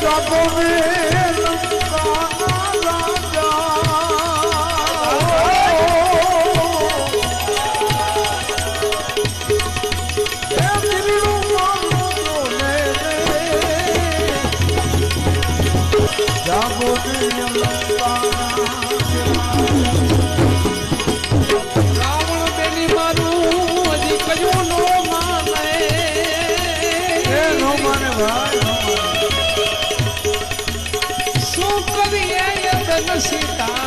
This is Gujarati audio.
જાગો સીતા